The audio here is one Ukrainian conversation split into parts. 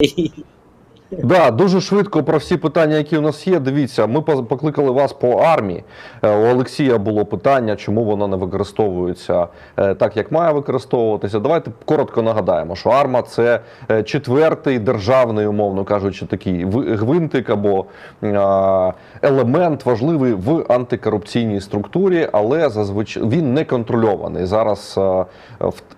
Y... Да, дуже швидко про всі питання, які у нас є. Дивіться, ми покликали вас по армії. Е, У Олексія було питання, чому вона не використовується е, так, як має використовуватися. Давайте коротко нагадаємо, що арма це е, четвертий державний, умовно кажучи, такий ви- гвинтик або елемент важливий в антикорупційній структурі, але зазвичай він не контрольований зараз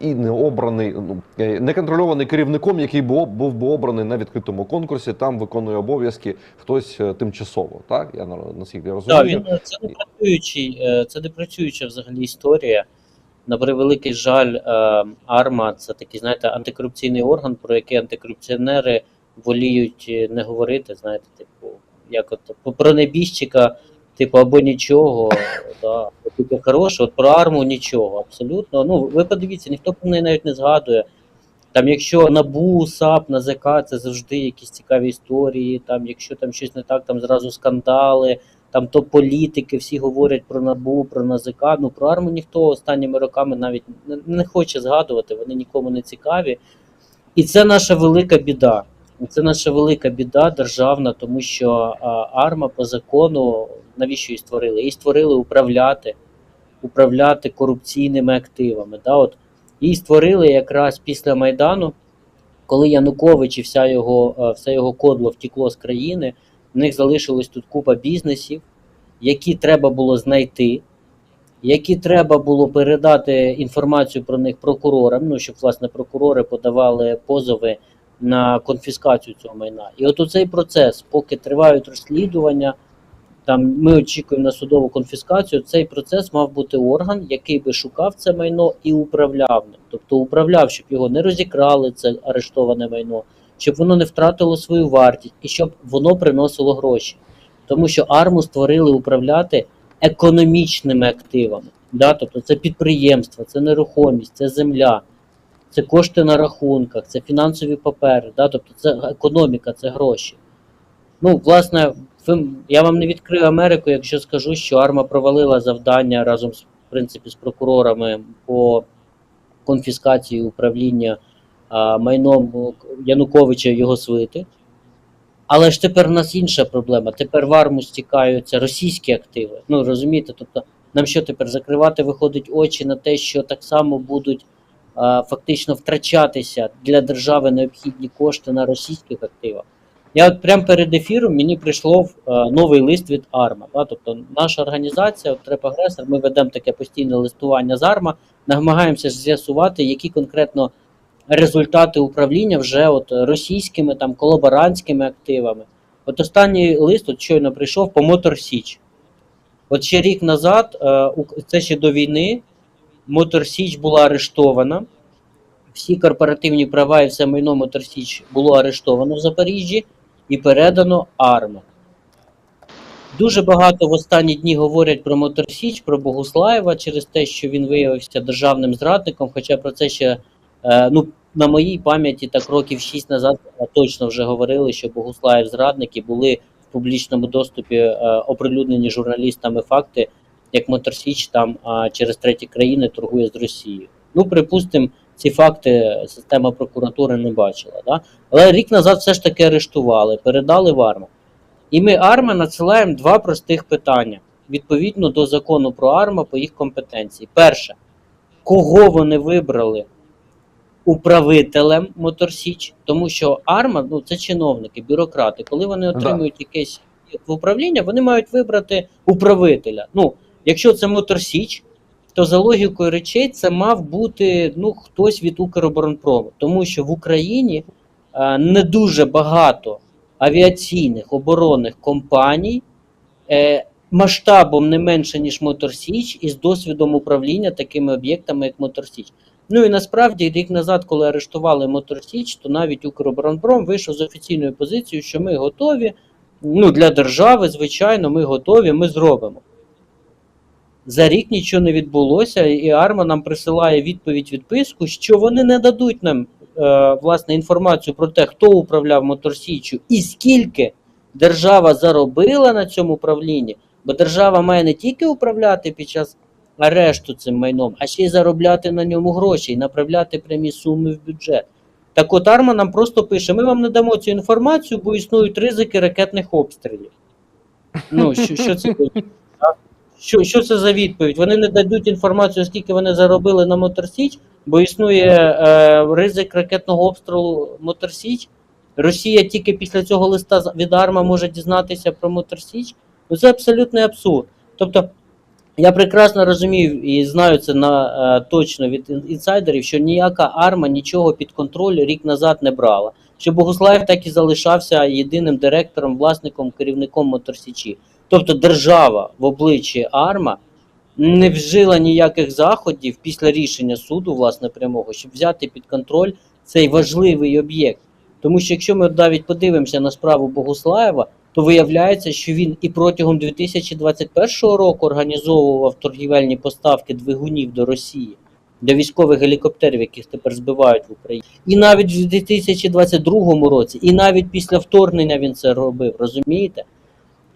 і не обраний, ну не контрольований керівником, який був би обраний на відкритому конкурсі. Там виконує обов'язки хтось е, тимчасово. Так я на- наскільки я розумію. він це не працюючий, е, це не працююча взагалі історія. На превеликий жаль, е, АРМА це такий, знаєте, антикорупційний орган, про який антикорупціонери воліють е, не говорити. Знаєте, типу, як от про небіжчика, типу, або нічого, да, типу, хороше, от про арму нічого, абсолютно. Ну, ви подивіться, ніхто про неї навіть не згадує. Там, якщо НАБУ, САП, НАЗК, це завжди якісь цікаві історії. Там, якщо там щось не так, там зразу скандали, там то політики, всі говорять про НАБУ, про НАЗК. Ну про арму ніхто останніми роками навіть не, хоче згадувати, вони нікому не цікаві. І це наша велика біда. Це наша велика біда державна, тому що арма по закону навіщо її створили? Її створили управляти, управляти корупційними активами. Да? От її створили якраз після Майдану, коли Янукович і вся його, е, все його кодло втекло з країни. В них залишилось тут купа бізнесів, які треба було знайти, які треба було передати інформацію про них прокурорам, ну щоб власне прокурори подавали позови на конфіскацію цього майна. І от цей процес, поки тривають розслідування, там ми очікуємо на судову конфіскацію. Цей процес мав бути орган, який би шукав це майно і управляв ним. Тобто управляв, щоб його не розікрали, це арештоване майно, щоб воно не втратило свою вартість і щоб воно приносило гроші. Тому що арму створили управляти економічними активами. Да? Тобто це підприємства, це нерухомість, це земля, це кошти на рахунках, це фінансові папери, да? тобто це економіка, це гроші. Ну, власне, я вам не відкрию Америку, якщо скажу, що Арма провалила завдання разом з в принципі з прокурорами по конфіскації управління а, майном Януковича його свити. Але ж тепер у нас інша проблема. Тепер в арму стікаються російські активи. Ну розумієте, тобто нам що тепер закривати виходить очі на те, що так само будуть а, фактично втрачатися для держави необхідні кошти на російських активах. Я от прямо перед ефіром мені прийшло е, новий лист від Арма. Да? Тобто наша організація от Треп ми ведемо таке постійне листування з Арма, намагаємося з'ясувати, які конкретно результати управління вже от російськими там колаборантськими активами. От останній лист от щойно прийшов по Мотор Січ. От ще рік назад, е, це ще до війни, Мотор Січ була арештована. Всі корпоративні права і все майно Мотор Січ було арештовано в Запоріжжі і передано АРМА. Дуже багато в останні дні говорять про Мотор Січ, про Богуслаєва через те, що він виявився державним зрадником. Хоча про це ще е, ну, на моїй пам'яті так років 6 назад точно вже говорили, що Богуслаєв зрадник і були в публічному доступі е, оприлюднені журналістами факти, як Мотор Січ там через треті країни торгує з Росією. Ну, припустимо, ці факти система прокуратури не бачила. Да? Але рік назад все ж таки арештували, передали в АРМА. І ми АРМА надсилаємо два простих питання відповідно до закону про АРМА по їх компетенції. Перше, кого вони вибрали управителем Моторсіч, тому що АРМА ну, це чиновники, бюрократи. Коли вони отримують якесь в управління, вони мають вибрати управителя. Ну, якщо це Моторсіч, то за логікою речей це мав бути ну, хтось від Укроборонпрому, тому що в Україні е, не дуже багато авіаційних оборонних компаній е, масштабом не менше, ніж Моторсіч, і з досвідом управління такими об'єктами, як Моторсіч. Ну і насправді рік назад, коли арештували Моторсіч, то навіть Укроборонпром вийшов з офіційною позицією, що ми готові. Ну, для держави, звичайно, ми готові, ми зробимо. За рік нічого не відбулося, і Арма нам присилає відповідь відписку, що вони не дадуть нам е, власне інформацію про те, хто управляв Моторсічю і скільки держава заробила на цьому управлінні. Бо держава має не тільки управляти під час арешту цим майном, а ще й заробляти на ньому гроші і направляти прямі суми в бюджет. Так от Арма нам просто пише: ми вам не дамо цю інформацію, бо існують ризики ракетних обстрілів. Ну, що, що це? Що, що це за відповідь? Вони не дадуть інформацію, скільки вони заробили на Мотор Січ, бо існує е, ризик ракетного обстрілу Мотор Січ. Росія тільки після цього листа від Арма може дізнатися про Мотор Січ. Ну це абсолютний абсурд. Тобто, я прекрасно розумію і знаю це на е, точно від інсайдерів, що ніяка арма нічого під контроль рік назад не брала. Що Богуслаєв так і залишався єдиним директором, власником, керівником Моторсічі. Тобто держава в обличчі Арма не вжила ніяких заходів після рішення суду, власне, прямого, щоб взяти під контроль цей важливий об'єкт. Тому що якщо ми навіть подивимося на справу Богуслаєва, то виявляється, що він і протягом 2021 року організовував торгівельні поставки двигунів до Росії для військових гелікоптерів, яких тепер збивають в Україні. І навіть в 2022 році, і навіть після вторгнення він це робив, розумієте?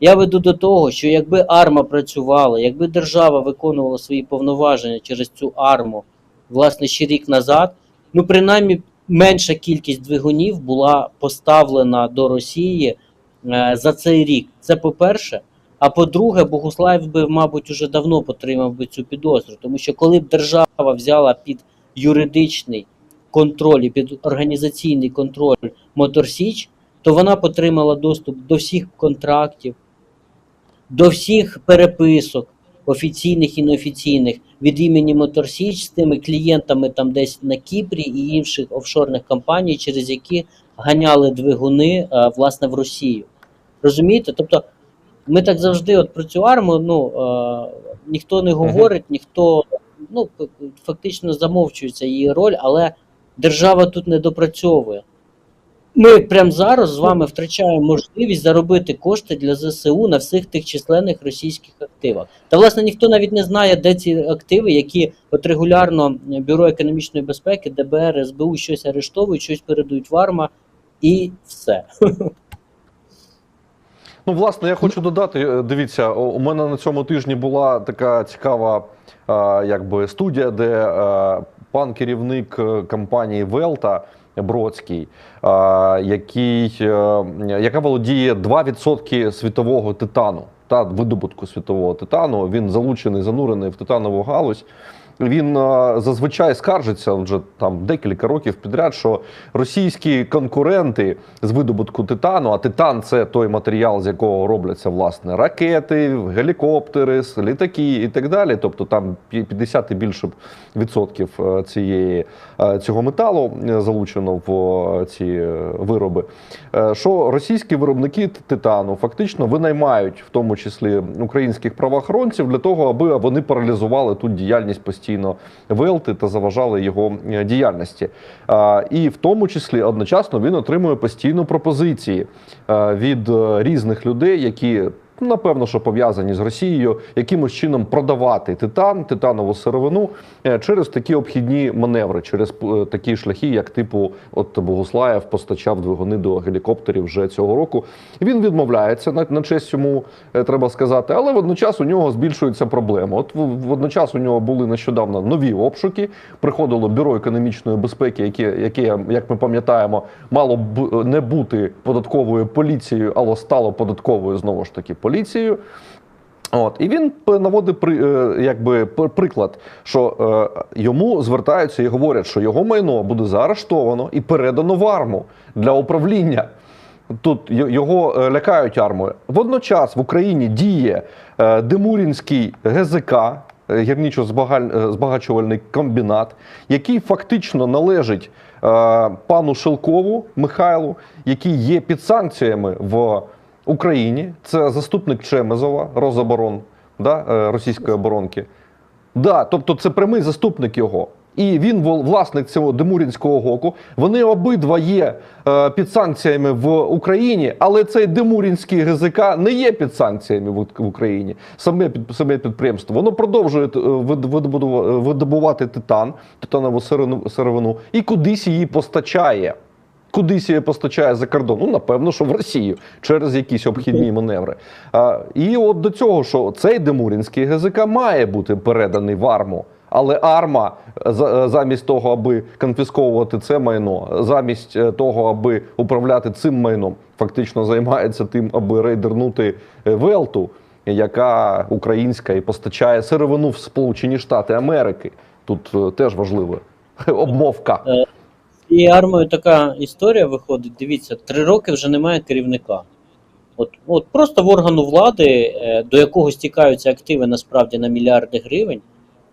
Я веду до того, що якби арма працювала, якби держава виконувала свої повноваження через цю арму, власне, ще рік назад, ну принаймні менша кількість двигунів була поставлена до Росії е, за цей рік. Це по-перше. А по-друге, Богуслаєв би, мабуть, уже давно потримав би цю підозру, тому що коли б держава взяла під юридичний контроль і під організаційний контроль Моторсіч, то вона б отримала доступ до всіх контрактів, до всіх переписок офіційних і неофіційних від імені Моторсіч з тими клієнтами там десь на Кіпрі і інших офшорних компаній, через які ганяли двигуни е, власне в Росію. Розумієте? Тобто ми так завжди от про цю арму, ну е, ніхто не говорить, ніхто ну фактично замовчується її роль, але держава тут не допрацьовує. Ми прямо зараз з вами втрачаємо можливість заробити кошти для ЗСУ на всіх тих численних російських активах. Та власне ніхто навіть не знає, де ці активи, які от регулярно Бюро економічної безпеки, ДБР, СБУ щось арештовують, щось передають в АРМА і все. Ну, власне, я хочу додати. е, Дивіться, у мене на цьому тижні була така цікава е, якби студія, де е, пан керівник компанії Велта Бродський, який, е, яка володіє 2% світового титану та видобутку світового титану. Він залучений, занурений в титанову галузь. Він е, зазвичай скаржиться вже там декілька років підряд, що російські конкуренти з видобутку титану, а титан це той матеріал, з якого робляться власне ракети, гелікоптери, літаки і так далі. Тобто там пі- 50 і більше відсотків е, цієї е, цього металу залучено в ці вироби. Що російські виробники титану фактично винаймають, в тому числі українських правоохоронців, для того, аби вони паралізували тут діяльність постійно Велти та заважали його е, діяльності. І в тому числі одночасно він отримує постійно пропозиції е, від е, різних людей, які. Напевно, що пов'язані з Росією, якимось чином продавати титан, титанову сировину е, через такі обхідні маневри, через е, такі шляхи, як типу, от Богуслаєв постачав двигуни до гелікоптерів вже цього року. Він відмовляється на, на честь йому, е, треба сказати, але водночас у нього збільшується проблема. От водночас у нього були нещодавно нові обшуки. Приходило бюро економічної безпеки, яке, яке як ми пам'ятаємо, мало б не бути податковою поліцією, але стало податковою знову ж таки. От і він наводить е, якби приклад, що е, йому звертаються і говорять, що його майно буде заарештовано і передано в арму для управління. Тут його е, лякають армою. Водночас в Україні діє е, Демурінський ГЗК, е, гірничо-збагачувальний комбінат, який фактично належить е, пану Шелкову Михайлу, який є під санкціями в Україні. Це заступник Чемезова, Розоборон, да, е, російської оборонки. Да, тобто це прямий заступник його. І він власник цього Демурінського гоку. Вони обидва є е, під санкціями в Україні, але цей Демурінський ГЗК не є під санкціями в, в Україні. Саме під саме підприємство. Воно продовжує е, видобувати титан, титанову сировину і кудись її постачає. Кудись її постачає за кордон? Ну, напевно, що в Росію через якісь обхідні маневри. А, і от до цього, що цей Демурінський ГЗК має бути переданий в арму. Але арма замість того, аби конфісковувати це майно, замість е, того, аби управляти цим майном, фактично займається тим, аби рейдернути е, Велту, яка українська і постачає сировину в Сполучені Штати Америки. Тут е, теж важливо обмовка. І армою така історія виходить. Дивіться, три роки вже немає керівника. От, от просто в органу влади, е, до якого стікаються активи насправді на мільярди гривень.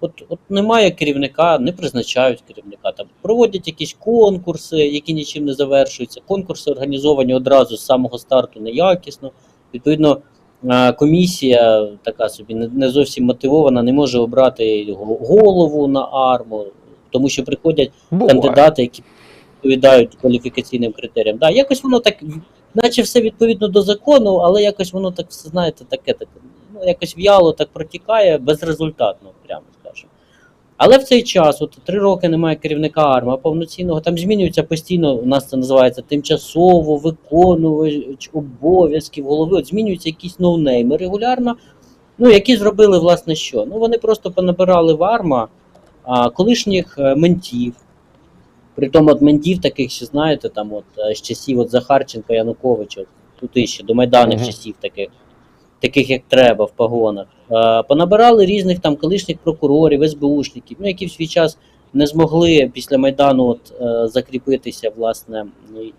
От, от немає керівника, не призначають керівника. Там проводять якісь конкурси, які нічим не завершуються. Конкурси організовані одразу з самого старту неякісно. Відповідно, е, комісія така собі не, не зовсім мотивована, не може обрати голову на арму, тому що приходять Буває. кандидати, які відповідають кваліфікаційним критеріям. Да, якось воно так, наче все відповідно до закону, але якось воно так все знаєте, таке таке. Ну, якось в'яло так протікає безрезультатно, прямо скажемо. Але в цей час, от три роки немає керівника арма повноцінного, там змінюється постійно, у нас це називається тимчасово виконувач обов'язків голови. От змінюються якісь ноунейми регулярно, ну які зробили власне що? Ну вони просто понабирали в арма а, колишніх е, ментів. Притом от ментів таких, ще знаєте, там от е, з часів от Захарченка Януковича, тут іще до майданих Мгм. часів таких, таких як треба в погонах. Е, понабирали різних там колишніх прокурорів, СБУшників, ну які в свій час не змогли після Майдану от, е, закріпитися, власне,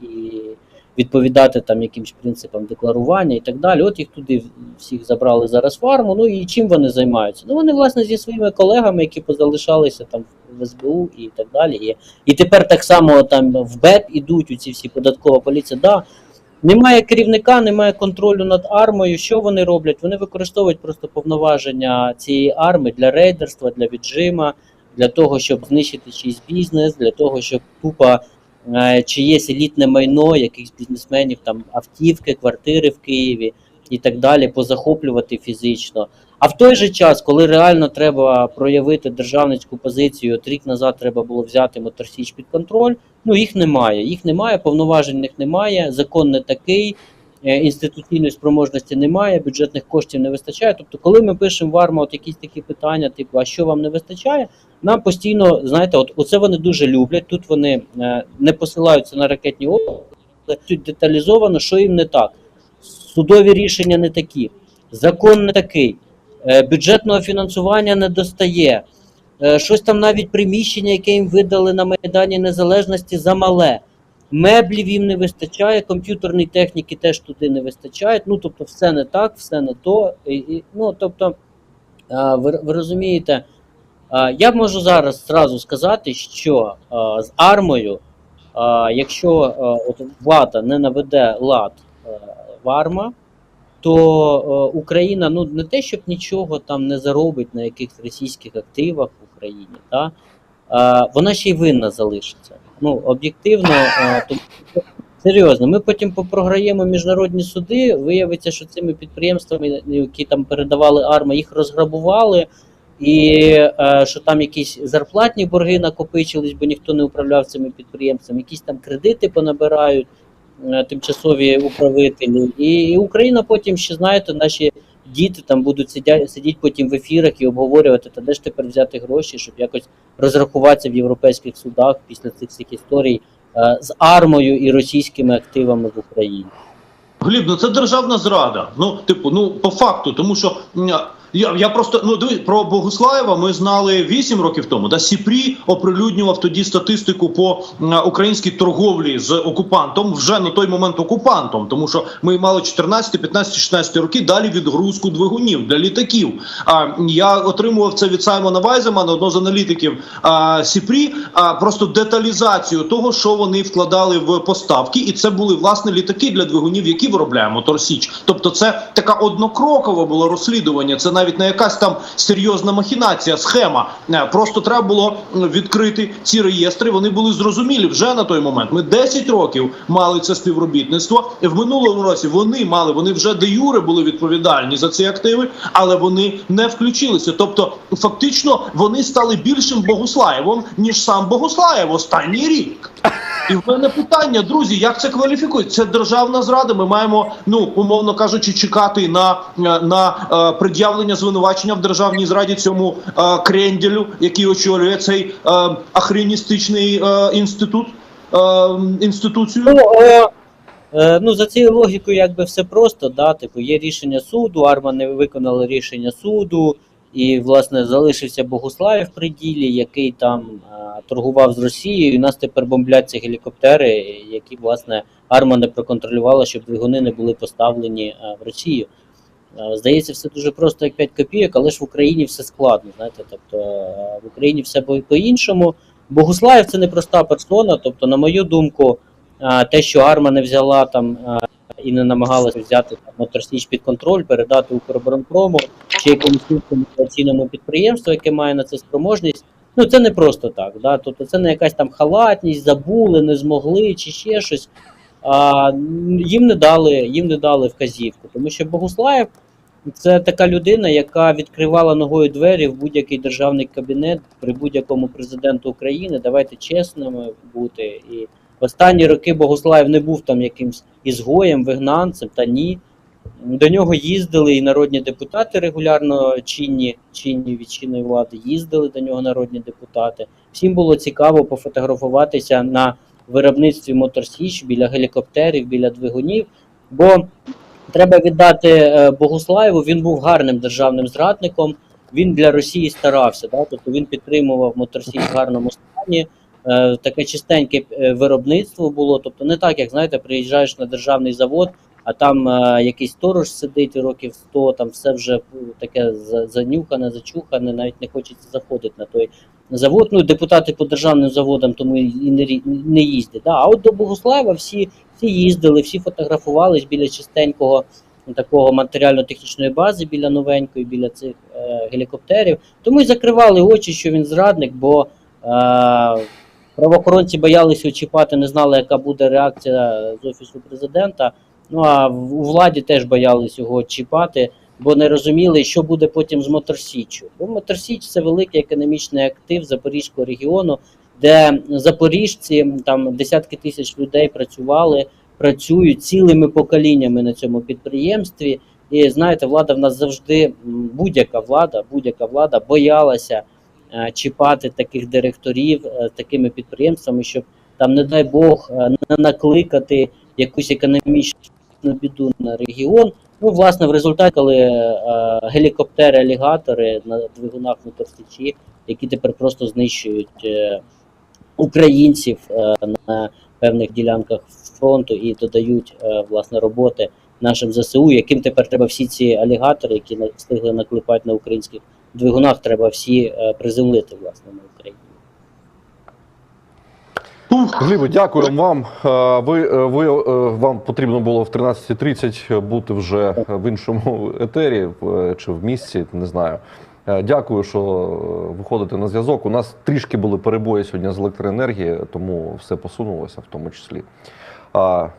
і відповідати там якимсь принципам декларування і так далі. От їх туди всіх забрали зараз в арму. Ну і чим вони займаються? Ну вони, власне, зі своїми колегами, які позалишалися там в СБУ і так далі. І, і тепер так само там в БЕП ідуть у ці всі податкова поліція. Да, немає керівника, немає контролю над армою. Що вони роблять? Вони використовують просто повноваження цієї арми для рейдерства, для віджима, для того, щоб знищити чийсь бізнес, для того, щоб тупо е, чиєсь елітне майно, якихось бізнесменів, там автівки, квартири в Києві і так далі, позахоплювати фізично. А в той же час, коли реально треба проявити державницьку позицію, от рік назад треба було взяти Моторсіч під контроль. Ну їх немає. Їх немає, повноважень в них немає, закон не такий, інституційної спроможності немає, бюджетних коштів не вистачає. Тобто, коли ми пишемо в АРМА от якісь такі питання, типу, а що вам не вистачає, нам постійно, знаєте, от оце вони дуже люблять. Тут вони е, не посилаються на ракетні тут деталізовано, що їм не так. Судові рішення не такі, закон не такий, е, бюджетного фінансування не достає. Е, Щось там навіть приміщення, яке їм видали на Майдані Незалежності, замале. Меблів їм не вистачає, комп'ютерної техніки теж туди не вистачає. Ну, тобто, все не так, все не то. І, і, ну, тобто, ви, ви розумієте, я можу зараз зразу сказати, що з армою, якщо от влада не наведе лад в арма, то Україна ну не те, щоб нічого там не заробить на якихось російських активах в Україні, та вона ще й винна залишиться. Ну об'єктивно, е, тому серйозно, ми потім попрограємо міжнародні суди. Виявиться, що цими підприємствами, які там передавали арми, їх розграбували. І е, що там якісь зарплатні борги накопичились, бо ніхто не управляв цими підприємствами, якісь там кредити понабирають е, тимчасові управителі. І, і Україна потім ще знаєте, наші діти там будуть сидя, сидіти потім в ефірах і обговорювати, та де ж тепер взяти гроші, щоб якось розрахуватися в європейських судах після цих всіх історій е, з армою і російськими активами в Україні. Гліб, ну це державна зрада. Ну, типу, ну по факту, тому що я, я просто ну дивись, про Богуслаєва ми знали 8 років тому. Да Сіпрі оприлюднював тоді статистику по м, українській торговлі з окупантом, вже на той момент окупантом, тому що ми мали 14, 15, 16 роки далі відгрузку двигунів для літаків. А я отримував це від Саймона Вайземана, одного з аналітиків а, Сіпрі. А просто деталізацію того, що вони вкладали в поставки, і це були власне літаки для двигунів, які виробляє Мотор Січ. Тобто, це така однокрокове було розслідування. Це навіть не якась там серйозна махінація, схема. Е, Просто треба було відкрити ці реєстри. Вони були зрозумілі вже на той момент. Ми 10 років мали це співробітництво. В минулому році вони мали, вони вже де юре були відповідальні за ці активи, але вони не включилися. Тобто, фактично, вони стали більшим Богуслаєвом, ніж сам Богуслаєв останній рік. І в мене питання, друзі, як це кваліфікують? Це державна зрада. Ми маємо, ну умовно кажучи, чекати на, на е, пред'явлення звинувачення в державній зраді цьому е, кренделю, який очолює цей е, ахреністичний е, інститут е, інституцію. Ну, е, е, ну, за цією логікою, якби все просто, да, типу, є рішення суду, Арма не виконала рішення суду, і, власне, залишився Богуславів при ділі, який там е, торгував з Росією. І у нас тепер бомбляться гелікоптери, які, власне, Арма не проконтролювала, щоб двигуни не були поставлені е, в Росію. Е, Здається, все дуже просто як 5 копійок, але ж в Україні все складно. Знаєте, тобто е, в Україні все по- по-іншому. Богуслаєв це непроста персона. Тобто, на мою думку, е, те, що Арма не взяла там е, і не намагалася взяти там Моторсіч під контроль, передати Укроборонпрому чи якомусь іншому підприємству, яке має на це спроможність. Ну це не просто так. Да? Тобто це не якась там халатність, забули, не змогли чи ще щось. А, їм не дали, їм не дали вказівку, тому що Богуслаєв це така людина, яка відкривала ногою двері в будь-який державний кабінет при будь-якому президенту України. Давайте чесними бути. І в останні роки Богуслаєв не був там якимсь ізгоєм, вигнанцем, та ні. До нього їздили і народні депутати регулярно чинні, чинні від влади, їздили до нього народні депутати. Всім було цікаво пофотографуватися на виробництві Моторсіч біля гелікоптерів, біля двигунів. Бо треба віддати е, Богуслаєву, він був гарним державним зрадником. Він для Росії старався. Да? Тобто він підтримував Моторсіч в гарному стані. Е, таке чистеньке е, виробництво було. Тобто не так, як знаєте, приїжджаєш на державний завод, а там е, якийсь сторож сидить років 100, там все вже ну, таке занюхане, зачухане, навіть не хочеться заходити на той завод. Ну, депутати по державним заводам тому і не, не їздять. Да? А от до Богуслаєва всі, всі їздили, всі фотографувались біля чистенького ну, такого матеріально-технічної бази, біля новенької, біля цих е, гелікоптерів. Тому й закривали очі, що він зрадник, бо е, правоохоронці боялися очіпати, не знали, яка буде реакція з офісу президента. Ну а у владі теж боялись його чіпати, бо не розуміли, що буде потім з Моторсіччю. Бо Моторсіч це великий економічний актив Запорізького регіону, де запоріжці там десятки тисяч людей працювали, працюють цілими поколіннями на цьому підприємстві. І знаєте, влада в нас завжди будь-яка влада, будь-яка влада боялася е, чіпати таких директорів е, такими підприємствами, щоб там, не дай Бог, не накликати якусь економічну біду на регіон. Ну, власне, в результаті, коли е, гелікоптери-алігатори на двигунах моторстичі, які тепер просто знищують е, українців е, на певних ділянках фронту і додають е, власне роботи нашим ЗСУ, яким тепер треба всі ці алігатори, які на- встигли наклепати на українських двигунах, треба всі е, приземлити власне на Україні. Глібо, дякую вам. Е, Ви, е, ви е, вам потрібно було в 13.30 бути вже в іншому етері чи в місці, не знаю. Дякую, що виходите на зв'язок. У нас трішки були перебої сьогодні з електроенергією, тому все посунулося в тому числі.